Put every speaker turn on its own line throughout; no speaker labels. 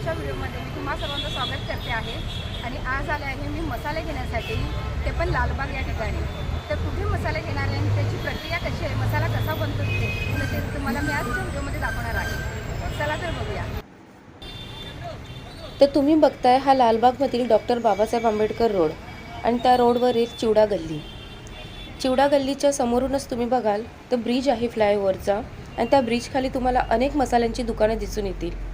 आजच्या व्हिडिओमध्ये मी तुम्हा सर्वांचं स्वागत करते आहे. आणि आज आले आहे मी मसाले घेण्यासाठी. ते पण लालबाग या ठिकाणी. तर कुठे मसाले घेणार आहे आणि त्याची प्रक्रिया कशी आहे? मसाला कसा बनतो तिथे? ते तुम्हाला मी आजच्या व्हिडिओमध्ये दाखवणार आहे. चला तर बघूया.
तर तुम्ही बघताय हा लालबागमधील डॉक्टर बाबासाहेब आंबेडकर रोड आणि त्या रोडवरील चिवडा गल्ली. चिवडा गल्लीच्या समोरूनच तुम्ही बघाल तर ब्रिज आहे फ्लायओव्हरचा. आणि त्या ब्रिजखाली तुम्हाला अनेक मसाल्यांची दुकानं दिसून येतील.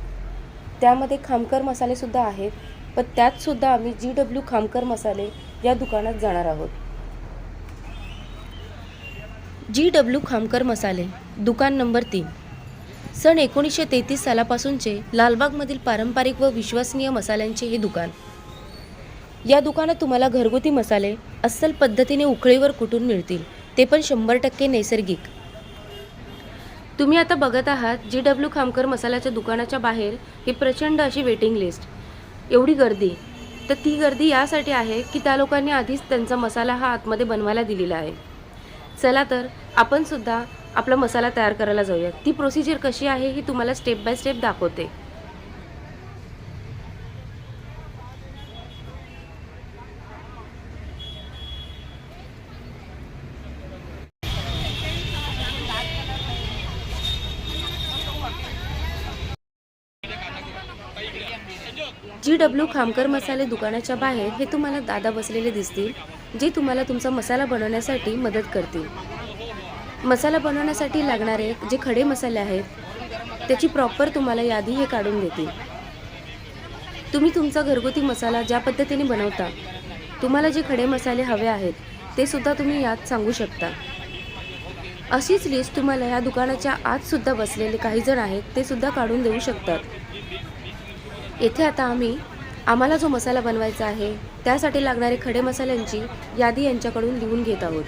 त्यामध्ये खामकर मसालेसुद्धा आहेत पण त्यातसुद्धा आम्ही जी डब्ल्यू खामकर मसाले या दुकानात जाणार आहोत. जी डब्ल्यू खामकर मसाले दुकान नंबर तीन. सन एकोणीसशे तेहतीस सालापासूनचे लालबागमधील पारंपरिक व विश्वसनीय मसाल्यांचे हे दुकान. या दुकानात तुम्हाला घरगुती मसाले अस्सल पद्धतीने उकळीवर कुटून मिळतील ते पण शंभर टक्के नैसर्गिक. तुम्ही आता बघत आहात जी डब्ल्यू खामकर मसाल्याच्या दुकानाच्या बाहेर ही प्रचंड अशी वेटिंग लिस्ट एवढी गर्दी. तर ती गर्दी यासाठी आहे की त्या लोकांनी आधीच त्यांचा मसाला हा आतमध्ये बनवायला दिलेला आहे. चला तर आपण सुद्धा आपला मसाला तयार करायला जाऊया ती प्रोसिजर कशी आहे ही तुम्हाला स्टेप बाय स्टेप दाखवते. जी डब्ल्यू खामकर मसाले दुकानाच्या बाहेर हे तुम्हाला दादा बसलेले दिसतील जे तुम्हाला तुमचा मसाला बनवण्यासाठी मदत करतील. मसाला बनवण्यासाठी लागणारे जे खडे मसाले आहेत त्याची प्रॉपर तुम्हाला यादी हे काढून देतील. तुम्ही तुमचा घरगुती मसाला ज्या पद्धतीने बनवता तुम्हाला जे खडे मसाले हवे आहेत ते सुद्धा तुम्ही यात सांगू शकता. अशीच लिस्ट तुम्हाला या दुकानाच्या आतसुद्धा बसलेले काही जण आहेत ते सुद्धा काढून देऊ शकतात. येथे आता आम्ही आम्हाला जो मसाला बनवायचा आहे त्यासाठी लागणारे खडे मसाल्यांची यादी यांच्याकडून लिहून घेत आहोत.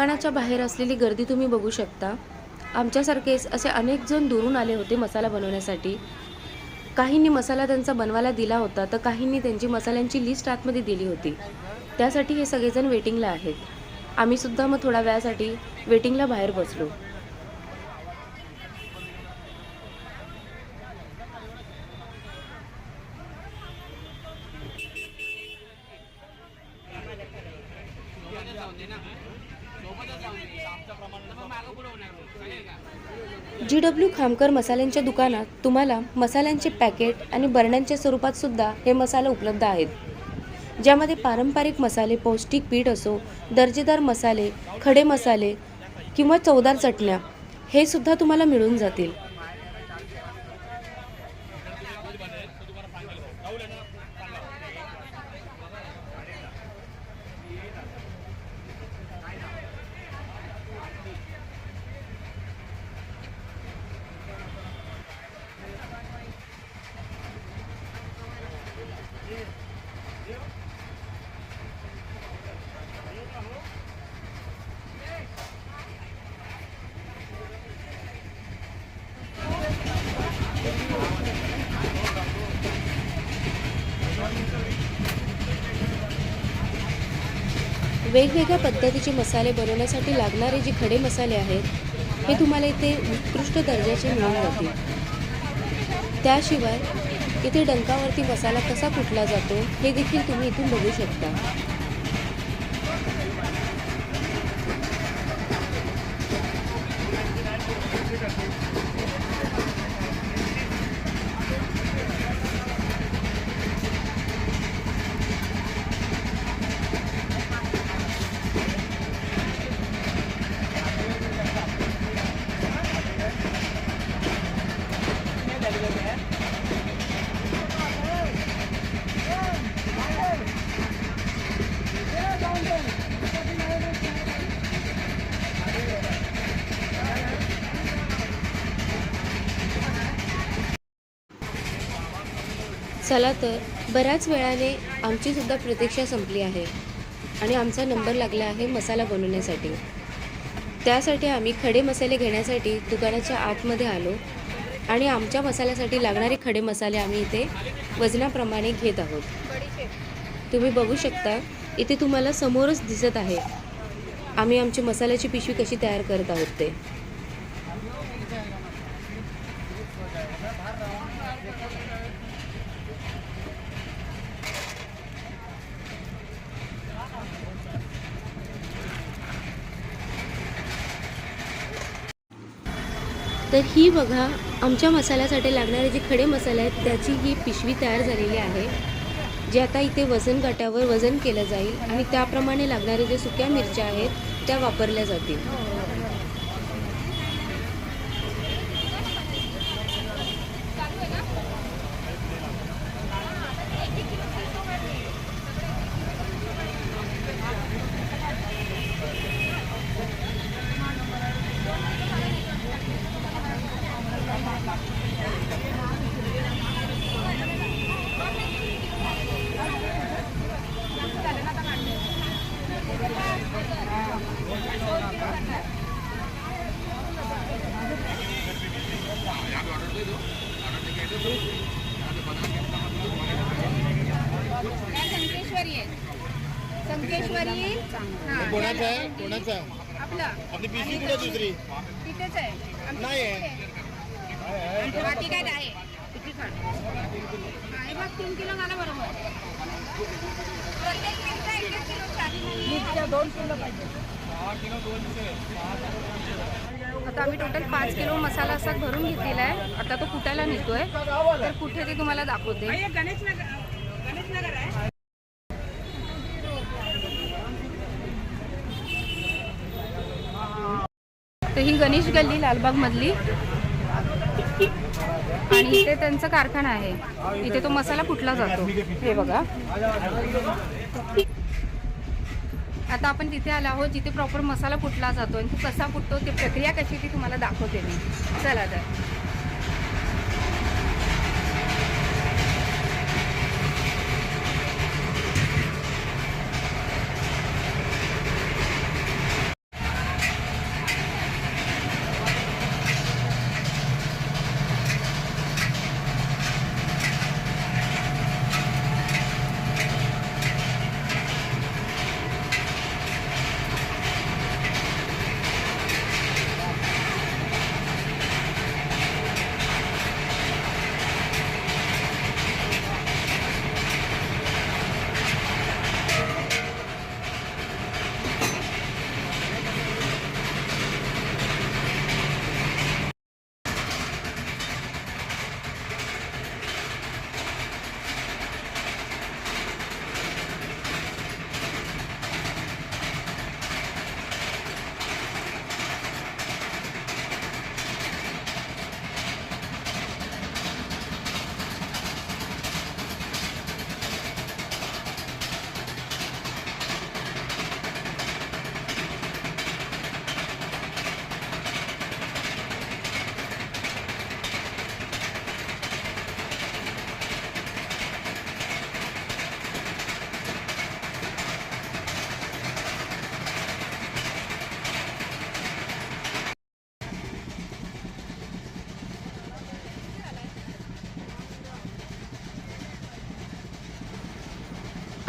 दुकानाच्या बाहेर असलेली गर्दी तुम्ही बघू शकता. आमच्यासारखेच असे अनेक जण दुरून आले होते मसाला बनवण्यासाठी. काहींनी मसाला त्यांचा बनवायला दिला होता तर काहींनी त्यांची मसाल्यांची लिस्ट आतमध्ये दिली होती. त्यासाठी हे सगळेजण वेटिंगला आहेत. आम्ही सुद्धा मग थोड्या वेळासाठी वेटिंगला बाहेर बसलो. जी डब्ल्यू खामकर मसाल्यांच्या दुकानात तुम्हाला मसाल्यांचे पॅकेट आणि बरण्यांच्या स्वरूपात सुद्धा हे मसाले उपलब्ध आहेत. ज्यामध्ये पारंपरिक मसाले पौष्टिक पीठ असो दर्जेदार मसाले खडे मसाले किंवा चवदार चटण्या हे सुद्धा तुम्हाला मिळून जातील. वेगवेगळ्या पद्धतीचे मसाले बनवण्यासाठी लागणारे जे खडे मसाले आहेत हे तुम्हाला इथे उत्कृष्ट दर्जाचे मिळून जातील त्याशिवाय इथे डंकावरती मसाला कसा कुटला जातो हे देखील तुम्ही इथून बघू शकता. चला तर बऱ्याच वेळाने आमचीसुद्धा प्रतीक्षा संपली आहे आणि आमचा नंबर लागला आहे मसाला बनवण्यासाठी. त्यासाठी आम्ही खडे मसाले घेण्यासाठी दुकानाच्या आतमध्ये आलो आणि आमच्या मसाल्यासाठी लागणारे खडे मसाले आम्ही इथे वजनाप्रमाणे घेत आहोत. तुम्ही बघू शकता इथे तुम्हाला समोरच दिसत आहे. आम्ही आमची मसाल्याची पिशवी कशी तयार करत आहोत ते. तर ही बघा आमच्या मसाल्यासाठी लागणारे जे खडे मसाले आहेत त्याची ही पिशवी तयार झालेली आहे जे आता इथे वजन काट्यावर वजन केलं जाईल आणि त्याप्रमाणे लागणारे जे सुक्या मिरच्या आहेत त्या वापरल्या जातील.
संकेश्वरी आहे? संकेश्वरी हां
कोणाचा आहे? कोणाचा
आपलं.
आपली पिशवी कुठे दुसरी?
तिथेच आहे.
नाही आहे.
आहे. बाकी काय आहे? किती खाण आहे बघ तीन किलो मला बरोबर. प्रत्येक दोन किलो पाहिजे. आता आम्ही टोटल पाच किलो मसाला असा भरून घेतलेला आहे. आता तो कुटायला नेतोय. तर कुठे ते तुम्हाला दाखवते. तर ही गणेश गल्ली लालबाग मधली. आणि इथे त्यांचा कारखाना आहे. इथे तो मसाला कुठला जातो? हे बघा. आता आपण तिथे आलो आहोत जिथे प्रॉपर मसाला कुठला जातो आणि तो कसा फुटतो ती प्रक्रिया कशी ती तुम्हाला दाखवते मी. चला तर.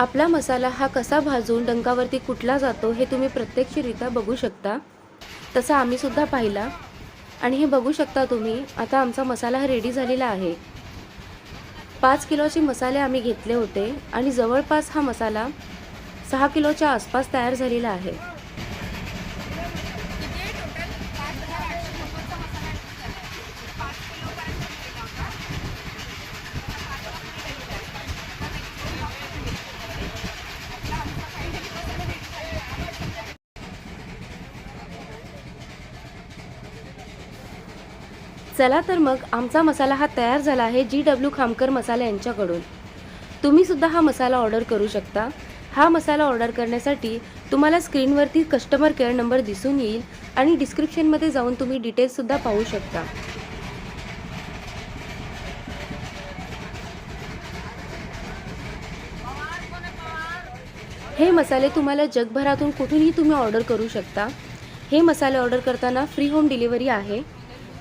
आपला मसाला हा कसा भाजून डंकावरती कुठला जातो हे तुम्ही प्रत्यक्षरित्या बघू शकता. तसा आम्हीसुद्धा पाहिला. आणि हे बघू शकता तुम्ही आता आमचा मसाला हा रेडी झालेला आहे. पाच किलोचे मसाले आम्ही घेतले होते आणि जवळपास हा मसाला सहा किलोच्या आसपास तयार झालेला आहे. चला तर मग आमचा मसाला हा तयार झाला आहे जी डब्ल्यू खामकर मसाला यांच्याकडून. तुम्हीसुद्धा हा मसाला ऑर्डर करू शकता. हा मसाला ऑर्डर करण्यासाठी तुम्हाला स्क्रीनवरती कस्टमर केअर नंबर दिसून येईल आणि डिस्क्रिप्शनमध्ये जाऊन तुम्ही डिटेल्ससुद्धा पाहू शकता. हे मसाले तुम्हाला जगभरातून कुठूनही तुम्ही ऑर्डर करू शकता. हे मसाले ऑर्डर करताना फ्री होम डिलिव्हरी आहे.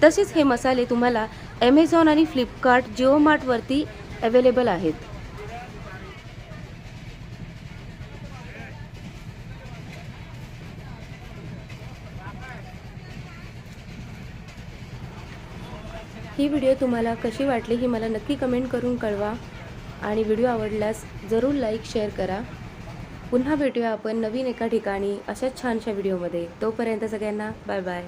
तसेच हे मसाले तुम्हाला ॲमेझॉन आणि फ्लिपकार्ट जिओ मार्टवरती अवेलेबल आहेत. ही व्हिडिओ तुम्हाला कशी वाटली ही मला नक्की कमेंट करून कळवा आणि व्हिडिओ आवडल्यास जरूर लाईक शेअर करा. पुन्हा भेटूया आपण नवीन एका ठिकाणी अशाच छानशा व्हिडिओमध्ये तोपर्यंत सगळ्यांना बाय बाय